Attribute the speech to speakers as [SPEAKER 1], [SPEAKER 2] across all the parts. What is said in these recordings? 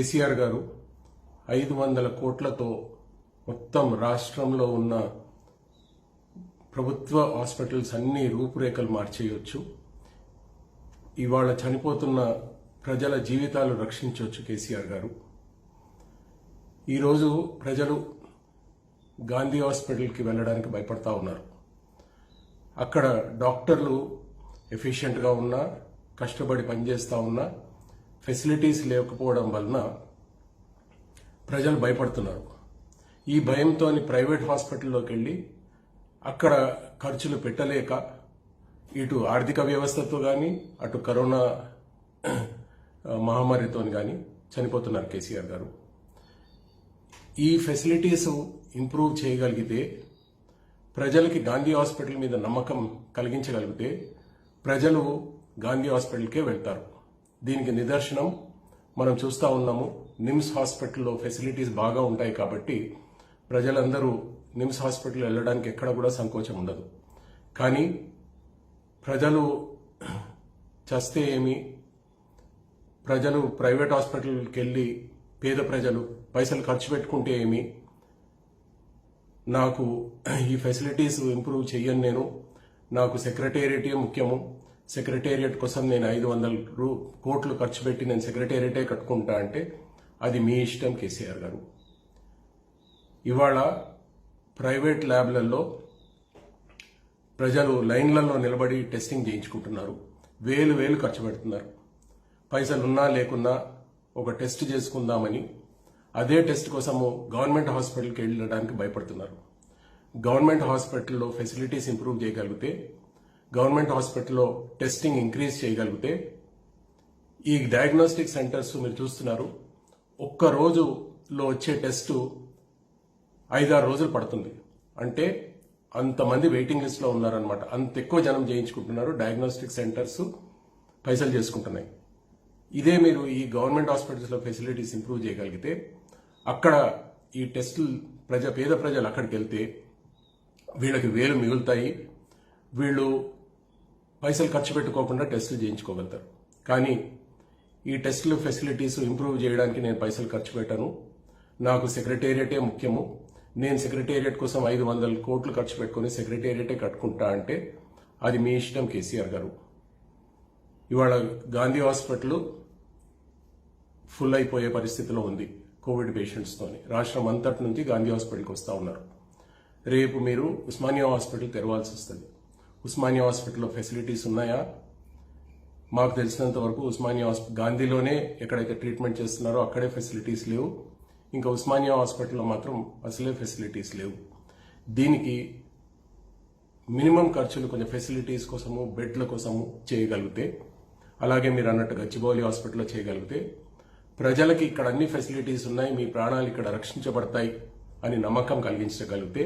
[SPEAKER 1] కేసీఆర్ గారు ఐదు వందల కోట్లతో మొత్తం రాష్ట్రంలో ఉన్న ప్రభుత్వ హాస్పిటల్స్ అన్ని రూపురేఖలు మార్చేయొచ్చు. ఇవాళ చనిపోతున్న ప్రజల జీవితాలు రక్షించవచ్చు కేసీఆర్ గారు. ఈరోజు ప్రజలు గాంధీ హాస్పిటల్కి వెళ్ళడానికి భయపడతా ఉన్నారు. అక్కడ డాక్టర్లు ఎఫిషియెంట్గా ఉన్నా కష్టపడి పనిచేస్తూ ఉన్నా ఫెసిలిటీస్ లేకపోవడం వలన ప్రజలు భయపడుతున్నారు. ఈ భయంతో ప్రైవేట్ హాస్పిటల్లోకి వెళ్ళి అక్కడ ఖర్చులు పెట్టలేక ఇటు ఆర్థిక వ్యవస్థతో కానీ అటు కరోనా మహమ్మారితో కానీ చనిపోతున్నారు కేసీఆర్ గారు. ఈ ఫెసిలిటీస్ ఇంప్రూవ్ చేయగలిగితే ప్రజలకి గాంధీ హాస్పిటల్ మీద నమ్మకం కలిగించగలిగితే ప్రజలు గాంధీ హాస్పిటల్కే వెళ్తారు. దీనికి నిదర్శనం. మనం చూస్తూ ఉన్నాము నిమ్స్ హాస్పిటల్లో ఫెసిలిటీస్ బాగా ఉంటాయి కాబట్టి ప్రజలందరూ నిమ్స్ హాస్పిటల్ వెళ్ళడానికి ఎక్కడ కూడా సంకోచం ఉండదు. కానీ ప్రజలు చస్తే ఏమి? ప్రజలు ప్రైవేట్ హాస్పిటల్కి వెళ్ళి పేద ప్రజలు పైసలు ఖర్చు పెట్టుకుంటే ఏమి? నాకు ఈ ఫెసిలిటీస్ ఇంప్రూవ్ చెయ్యను నేను. నాకు సెక్రటేరియటే ముఖ్యము. సెక్రటేరియట్ కోసం నేను ఐదు వందల రూ కోట్లు ఖర్చు పెట్టి నేను సెక్రటేరియటే కట్టుకుంటా అంటే అది మీ ఇష్టం కేసీఆర్ గారు. ఇవాళ ప్రైవేట్ ల్యాబ్లలో ప్రజలు లైన్లలో నిలబడి టెస్టింగ్ చేయించుకుంటున్నారు. వేలు వేలు ఖర్చు పెడుతున్నారు. పైసలు ఉన్నా లేకున్నా ఒక టెస్ట్ చేసుకుందామని అదే టెస్ట్ కోసము గవర్నమెంట్ హాస్పిటల్కి వెళ్ళడానికి భయపడుతున్నారు. గవర్నమెంట్ హాస్పిటల్లో ఫెసిలిటీస్ ఇంప్రూవ్ చేయగలిగితే గవర్నమెంట్ హాస్పిటల్లో టెస్టింగ్ ఇంక్రీజ్ చేయగలిగితే ఈ డయాగ్నోస్టిక్ సెంటర్స్ మీరు చూస్తున్నారు. ఒక్క రోజులో వచ్చే టెస్టు ఐదారు రోజులు పడుతుంది. అంటే అంతమంది వెయిటింగ్ లిస్ట్లో ఉన్నారనమాట అంత ఎక్కువ జనం చేయించుకుంటున్నారు. డయాగ్నోస్టిక్ సెంటర్స్ పైసలు చేసుకుంటున్నాయి. ఇదే మీరు ఈ గవర్నమెంట్ హాస్పిటల్స్లో ఫెసిలిటీస్ ఇంప్రూవ్ చేయగలిగితే అక్కడ ఈ టెస్టులు ప్రజ పేద ప్రజలు అక్కడికి వెళ్తే వీళ్ళకి వేలు మిగులుతాయి. వీళ్ళు పైసలు ఖర్చు పెట్టుకోకుండా టెస్టులు చేయించుకోగలుగుతారు. కానీ ఈ టెస్టులు ఫెసిలిటీస్ ఇంప్రూవ్ చేయడానికి నేను పైసలు ఖర్చు పెట్టాను. నాకు సెక్రటేరియటే ముఖ్యము. నేను సెక్రటేరియట్ కోసం ఐదు వందల కోట్లు ఖర్చు పెట్టుకుని సెక్రటేరియటే కట్టుకుంటా అంటే అది మీ ఇష్టం కేసీఆర్ గారు. ఇవాళ గాంధీ హాస్పిటల్ ఫుల్ అయిపోయే పరిస్థితిలో ఉంది కోవిడ్ పేషెంట్స్తోని. రాష్ట్రం అంతటి నుంచి గాంధీ హాస్పిటల్కి వస్తూ ఉన్నారు. రేపు మీరు ఉస్మానియా హాస్పిటల్ తెరవాల్సి వస్తుంది ఉస్మానియా హాస్పిటల్లో ఫెసిలిటీస్ ఉన్నాయా? మాకు తెలిసినంత వరకు ఉస్మానియా హాస్పిటల్ గాంధీలోనే ఎక్కడైతే ట్రీట్మెంట్ చేస్తున్నారో అక్కడే ఫెసిలిటీస్ లేవు. ఇంకా ఉస్మానియా హాస్పిటల్లో మాత్రం అసలే ఫెసిలిటీస్ లేవు. దీనికి మినిమం ఖర్చులు కొంచెం ఫెసిలిటీస్ కోసము బెడ్ల కోసము చేయగలిగితే అలాగే మీరు అన్నట్టు గచ్చిబౌలి హాస్పిటల్లో చేయగలిగితే ప్రజలకి ఇక్కడ అన్ని ఫెసిలిటీస్ ఉన్నాయి మీ ప్రాణాలు ఇక్కడ రక్షించబడతాయి అని నమ్మకం కలిగించగలిగితే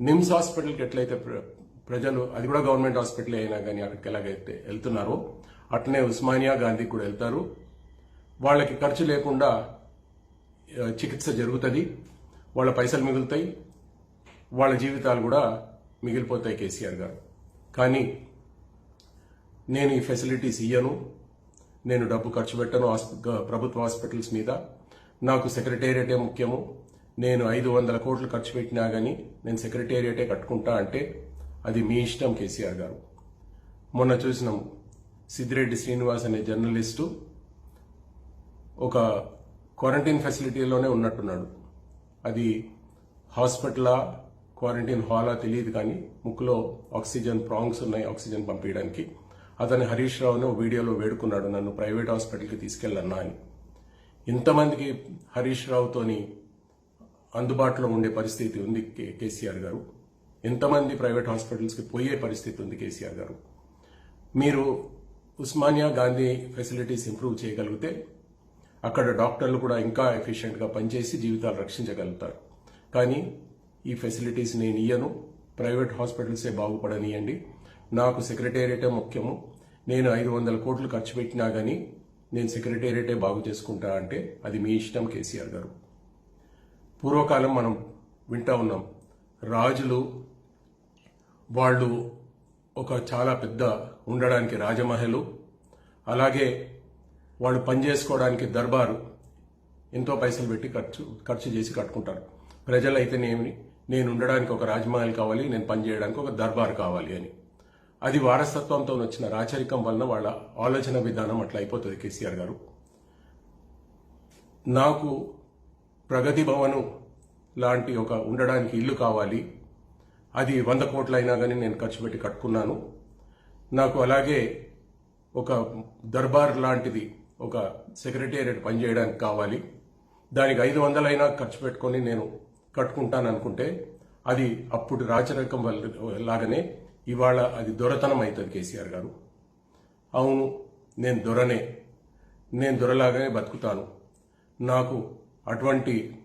[SPEAKER 1] నిమ్స్ హాస్పిటల్కి ఎట్లయితే ప్ర- ప్రజలు అది కూడా గవర్నమెంట్ హాస్పిటల్ అయినా కానీ అక్కడికి ఎలాగైతే వెళ్తున్నారో అట్లనే ఉస్మానియా గాంధీకి కూడా వెళ్తారు. వాళ్ళకి ఖర్చు లేకుండా చికిత్స జరుగుతుంది. వాళ్ళ పైసలు మిగులుతాయి. వాళ్ళ జీవితాలు కూడా మిగిలిపోతాయి కేసీఆర్ గారు. కానీ నేను ఈ ఫెసిలిటీస్ ఇయ్యను. నేను డబ్బు ఖర్చు పెట్టను ప్రభుత్వ హాస్పిటల్స్ మీద. నాకు సెక్రటేరియటే ముఖ్యము. నేను ఐదు వందల కోట్లు ఖర్చు పెట్టినా కానీ నేను సెక్రటేరియటే కట్టుకుంటా అంటే అది మీ ఇష్టం కేసీఆర్ గారు. మొన్న చూసినాం సిద్దిరెడ్డి శ్రీనివాస్ అనే జర్నలిస్టు ఒక క్వారంటైన్ ఫెసిలిటీలోనే ఉన్నట్టున్నాడు. అది హాస్పిటలా క్వారంటైన్ హాలా తెలియదు కానీ ముక్కులో ఆక్సిజన్ ప్రాంగ్స్ ఉన్నాయి ఆక్సిజన్ పంపించడానికి అతని హరీష్ రావును వీడియోలో వేడుకున్నాడు నన్ను ప్రైవేట్ హాస్పిటల్కి తీసుకెళ్ళన్నా అని. ఇంతమందికి హరీష్ రావుతోని అందుబాటులో ఉండే పరిస్థితి ఉంది కేసీఆర్ గారు. ఎంతమంది ప్రైవేట్ హాస్పిటల్స్కి పోయే పరిస్థితి ఉంది కేసీఆర్ గారు. మీరు ఉస్మానియా గాంధీ ఫెసిలిటీస్ ఇంప్రూవ్ చేయగలిగితే అక్కడ డాక్టర్లు కూడా ఇంకా ఎఫిషియెంట్గా పనిచేసి జీవితాలు రక్షించగలుగుతారు. కానీ ఈ ఫెసిలిటీస్ నేను ఇయ్యను. ప్రైవేట్ హాస్పిటల్సే బాగుపడనియండి. నాకు సెక్రటేరియటే ముఖ్యము. నేను ఐదు వందల కోట్లు ఖర్చు పెట్టినా కానీ నేను సెక్రటేరియటే బాగు చేసుకుంటా అంటే అది మీ ఇష్టం కేసీఆర్ గారు. పూర్వకాలం మనం వింటా ఉన్నాం. రాజులు వాళ్ళు ఒక చాలా పెద్ద ఉండడానికి రాజమహలు అలాగే వాళ్ళు పనిచేసుకోవడానికి దర్బారు ఎంతో పైసలు పెట్టి ఖర్చు ఖర్చు చేసి కట్టుకుంటారు. ప్రజలైతేనేమి నేను ఉండడానికి ఒక రాజమహల్ కావాలి నేను పనిచేయడానికి ఒక దర్బార్ కావాలి అని. అది వారసత్వంతో వచ్చిన రాచరికం వలన వాళ్ళ ఆలోచన విధానం అట్లా అయిపోతుంది కేసీఆర్ గారు. నాకు ప్రగతి భవను లాంటి ఒక ఉండడానికి ఇల్లు కావాలి అది వంద కోట్లైనా కానీ నేను ఖర్చు పెట్టి కట్టుకున్నాను. నాకు అలాగే ఒక దర్బార్ లాంటిది ఒక సెక్రటేరియట్ పనిచేయడానికి కావాలి. దానికి ఐదు వందలైనా ఖర్చు పెట్టుకొని నేను కట్టుకుంటాను అనుకుంటే అది అప్పుడు రాచరకం వల్ల లాగానే ఇవాళ అది దొరతనం అవుతుంది కేసీఆర్ గారు. అవును నేను దొరనే. నేను దొరలాగానే బతుకుతాను. నాకు అటువంటి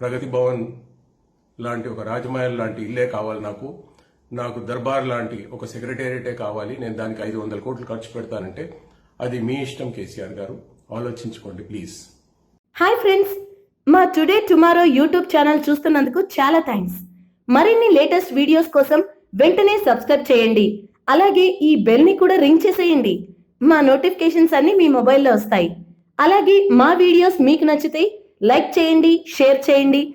[SPEAKER 1] ప్రగతి భవన్ లాంటి ఒక రాజమహల్ లాంటి ఇల్లే కావాలి నాకు. నాకు దర్బార్ లాంటి ఒక సెక్రటేరియటే కావాలి. నేను దానికి ఐదు వందల కోట్లు ఖర్చు పెడతానంటే అది మీ ఇష్టం కేసీఆర్ గారు. ఆలోచించుకోండి ప్లీజ్.
[SPEAKER 2] Hi friends. మా టుడే టుమారో యూట్యూబ్ ఛానల్ చూస్తున్నందుకు చాలా థ్యాంక్స్. మరిన్ని లేటెస్ట్ వీడియోస్ కోసం వెంటనే సబ్స్క్రైబ్ చేయండి. అలాగే ఈ బెల్ని కూడా రింగ్ చేసేయండి. మా నోటిఫికేషన్స్ అన్ని మీ మొబైల్లో వస్తాయి. అలాగే మా వీడియోస్ మీకు నచ్చితే లైక్ చేయండి షేర్ చేయండి.